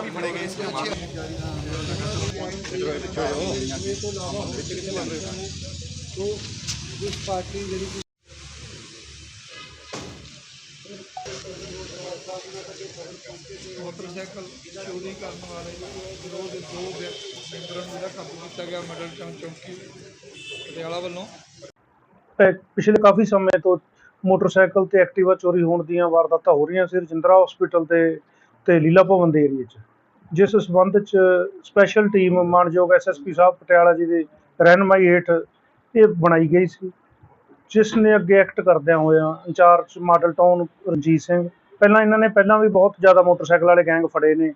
ਪਹਿਲਾਂ ਵੀ ਫੜੇ ਗਏ ਸੀ। ਮੋਟਰਸਾਈਕਲ ਚੋਰੀ ਕਰਨ ਵਾਲੇ ਦੇ ਦੋ ਵਿਅਕ- ਮੈਂਬਰਾਂ ਨੂੰ ਜਿਹੜਾ ਕਾਬੂ ਕੀਤਾ ਗਿਆ ਮਿਡਲ ਟਾਊਨ ਚੌਂਕੀ ਪਟਿਆਲਾ ਵੱਲੋਂ। ਪੈ- ਪਿਛਲੇ ਕਾਫੀ ਸਮੇਂ ਤੋਂ ਮੋਟਰਸਾਈਕਲ ਤੇ ਐਕਟਿਵਾ ਚੋਰੀ ਹੋਣ ਦੀਆਂ ਵਾਰਦਾਤਾਂ ਹੋ ਰਹੀਆਂ ਸੀ। ਰਜਿੰਦਰਾ ਹਸਪੀਟਲ ਤੇ ਤੇ ਲੀਲਾ ਭਵਨ ਦੇ ਏਰੀਏ 'ਚ। ਜਿਸ ਸਬੰਧ 'ਚ ਸਪੈਸ਼ਲ ਟੀਮ ਮਾਨਯੋਗ ਐਸਐਸਪੀ ਸਾਹਿਬ ਪਟਿਆਲਾ ਜੀ ਦੇ ਰਹਿਨਮਾਈ ਹੇਠ ਇਹ ਬਣਾਈ ਗਈ ਸੀ, ਜਿਸ ਨੇ ਅੱਗੇ ਐਕਟ ਕਰਦਿਆਂ ਹੋਇਆਂ incharge model town Ranjit Singh, ਪਹਿਲਾਂ ਇਹਨਾਂ ਨੇ ਪਹਿਲਾਂ ਵੀ ਬਹੁਤ ਜ਼ਿਆਦਾ ਮੋਟਰਸਾਈਕਲ ਵਾਲੇ ਗੈਂਗ ਫੜੇ ਨੇ,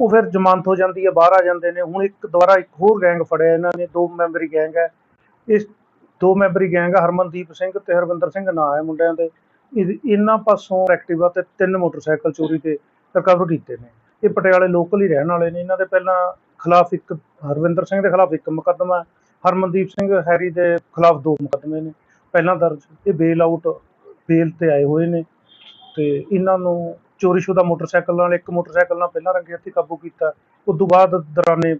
ਉਹ ਫਿਰ ਜ਼ਮਾਨਤ ਹੋ ਜਾਂਦੀ ਹੈ, ਬਾਹਰ ਆ ਜਾਂਦੇ ਨੇ, ਹੁਣ ਇੱਕ ਦੁਬਾਰਾ ਇੱਕ ਹੋਰ ਗੈਂਗ ਫੜਿਆ ਇਹਨਾਂ ਨੇ, ਦੋ ਮੈਂਬਰੀ ਗੈਂਗ ਹੈ, ਇਸ ਦੋ ਮੈਂਬਰੀ ਗੈਂਗ ਹਰਮਨਦੀਪ ਸਿੰਘ ਤੇ ਹਰਵਿੰਦਰ ਸਿੰਘ ਨਾਂ ਹੈ ਮੁੰਡਿਆਂ ਦੇ, ਇਹ- ਇਹਨਾਂ ਪਾਸੋਂ ਐਕਟਿਵਾ ਤੇ ਤਿੰਨ ਮੋਟਰਸਾਈਕਲ ਚੋਰੀ ਤੇ ਰਿਕਵਰ ਕੀਤੇ ਨੇ। ਇਹ ਪਟਿਆਲੇ ਲੋਕਲ ਹੀ ਰਹਿਣ ਵਾਲੇ ਨੇ। ਇਹਨਾਂ ਦੇ ਪਹਿਲਾਂ ਖਿਲਾਫ ਇੱਕ, ਹਰਵਿੰਦਰ ਸਿੰਘ ਦੇ ਖਿਲਾਫ ਇੱਕ ਮੁਕੱਦਮਾ, ਹਰਮਨਦੀਪ ਸਿੰਘ ਹੈਰੀ ਦੇ ਖਿਲਾਫ ਦੋ ਮੁਕੱਦਮੇ ਨੇ। ਪਹਿਲਾਂ ਦਰਜ, ਇਹ ਬੇਲ ਆਊਟ ਬੇਲ ਤੇ ਆਏ ਹੋਏ ਨੇ। ਤੇ ਇਹਨਾਂ ਨੂੰ ਚੋਰੀਸ਼ੁਦਾ ਮੋਟਰਸਾਈਕਲ ਨਾਲ, ਇੱਕ ਮੋਟਰਸਾਈਕਲ ਨਾਲ ਪਹਿਲਾਂ ਰੰਗੇ ਹੱਥੀਂ ਕਾਬੂ ਕੀਤਾ। ਉਸ ਤੋਂ ਬਾਅਦ ਦੌਰਾਨੇ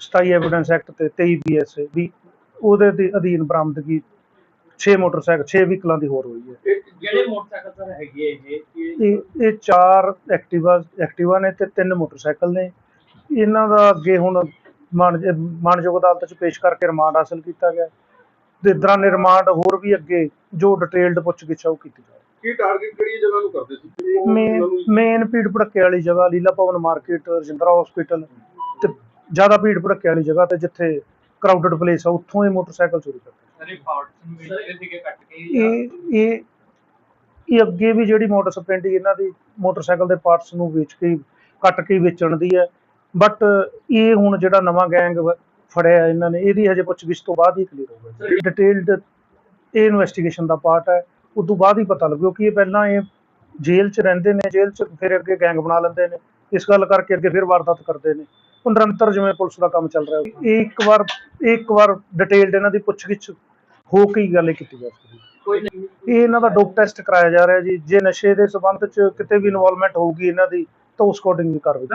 27 ਐਵੀਡੈਂਸ ਐਕਟ ਤੇ 23 ਬੀਐਸ ਵੀ ਉਹਦੇ ਦੇ ਅਧੀਨ ਬਰਾਮਦਗੀ 6 ਮੋਟਰਸਾਈਕਲ 6 ਵਹੀਕਲਾਂ ਦੀ ਹੋਰ ਹੋਈ ਹੈ। ਜਿਹੜੇ ਮੋਟਰਸਾਈਕਲ ਸਰ ਹੈਗੇ ਇਹ ਇਹ ਇਹ ਚਾਰ ਐਕਟਿਵਾ ਐਕਟਿਵਾ ਨੇ ਤੇ ਤਿੰਨ ਮੋਟਰਸਾਈਕਲ ਨੇ। ਇਹਨਾਂ ਦਾ ਅੱਗੇ ਹੁਣ ਮਾਨ ਮਾਨਯੋਗ ਅਦਾਲਤ 'ਚ ਪੇਸ਼ ਕਰਕੇ ਰਿਮਾਂਡ ਹਾਸਲ ਕੀਤਾ ਗਿਆ। ਤੇ ਦੌਰਾਨੇ ਰਿਮਾਂਡ ਹੋਰ ਵੀ ਅੱਗੇ ਜੋ ਡਿਟੇਲਡ ਪੁੱਛਗਿੱਛ ਉਹ ਕੀਤੀ ਜਾਵੇ ਕੀ ਟਾਰਗੇਟ ਕਿਹੜੀ ਜਗ੍ਹਾ ਨੂੰ ਕਰਦੇ ਸੀ? ਮੇਨ ਭੀੜ ਭੜੱਕੇ ਵਾਲੀ ਜਗ੍ਹਾ ਲੀਲਾ ਭਵਨ ਮਾਰਕੀਟ ਰਜਿੰਦਰਾ ਹਸਪੀਟਲ ਤੇ ਜ਼ਿਆਦਾ ਭੀੜ ਭੜੱਕੇ ਵਾਲੀ ਜਗ੍ਹਾ ਤੇ ਜਿੱਥੇ ਕਰਾਊਡਡ ਪਲੇਸ ਆ ਉੱਥੋਂ ਇਹ ਮੋਟਰਸਾਈਕਲ ਚੋਰੀ ਕਰਦੇ ਸਾਰੇ ਪਾਰਟਸ ਨੂੰ ਵੇਚਦੇ ਸੀਗੇ ਕੱਟ ਕੇ ਇਹ ਇਹ ਇਹ ਅੱਗੇ ਵੀ ਜਿਹੜੀ ਮੋਟਰ ਸਪਲੈਂਡੀ ਇਹਨਾਂ ਦੀ ਮੋਟਰਸਾਈਕਲ ਦੇ ਪਾਰਟਸ ਨੂੰ ਵੇਚ ਕੇ ਕੱਟ ਕੇ ਵੇਚਣ ਦੀ ਹੈ। ਬਟ ਇਹ ਹੁਣ ਜਿਹੜਾ ਨਵਾਂ ਗੈਂਗ ਫੜਿਆ ਇਹਨਾਂ ਨੇ, ਇਹਦੀ ਹਜੇ ਪੁੱਛਗਿੱਛ ਤੋਂ ਬਾਅਦ ਹੀ ਕਲੀਅਰ ਹੋਊਗਾ ਡਿਟੇਲਡ ਇਹ ਇਨਵੈਸਟੀਗੇਸ਼ਨ ਦਾ ਪਾਰਟ ਹੈ। ਉਸ ਤੋਂ ਬਾਅਦ ਹੀ ਪਤਾ ਲੱਗੂ ਕਿ ਇਹ ਪਹਿਲਾਂ ਇਹ ਜੇਲ੍ਹ 'ਚ ਰਹਿੰਦੇ ਨੇ, ਜੇਲ੍ਹ 'ਚ ਫਿਰ ਅੱਗੇ ਗੈਂਗ ਬਣਾ ਲੈਂਦੇ ਨੇ। ਇਸ ਗੱਲ ਕਰਕੇ ਅੱਗੇ ਫਿਰ ਵਾਰਦਾਤ ਕਰਦੇ ਨੇ। ਉਹ ਨਿਰੰਤਰ ਜਿਵੇਂ ਪੁਲਿਸ ਦਾ ਕੰਮ ਚੱਲ ਰਿਹਾ। ਇਹ ਇੱਕ ਵਾਰ, ਇਹ ਇੱਕ ਵਾਰ ਡਿਟੇਲਡ ਇਹਨਾਂ ਦੀ ਪੁੱਛਗਿੱਛ ਹੋ ਕੇ ਹੀ ਗੱਲ ਕੀਤੀ ਜਾ ਸਕਦੀ ਹੈ। ਕੋਈ ਨਹੀਂ। ਇਹ ਇਹਨਾਂ ਦਾ ਡੋਪ ਟੈਸਟ ਕਰਾਇਆ ਜਾ ਰਿਹਾ ਜੀ। ਜੇ ਨਸ਼ੇ ਦੇ ਸਬੰਧ ਚ ਕਿਤੇ ਵੀ ਇਨਵੋਲਵਮੈਂਟ ਹੋਊਗੀ ਇਹਨਾਂ ਦੀ ਤਾਂ ਉਸ ਅਕੋਰਡਿੰਗ ਵੀ ਕਾਰਵਾਈ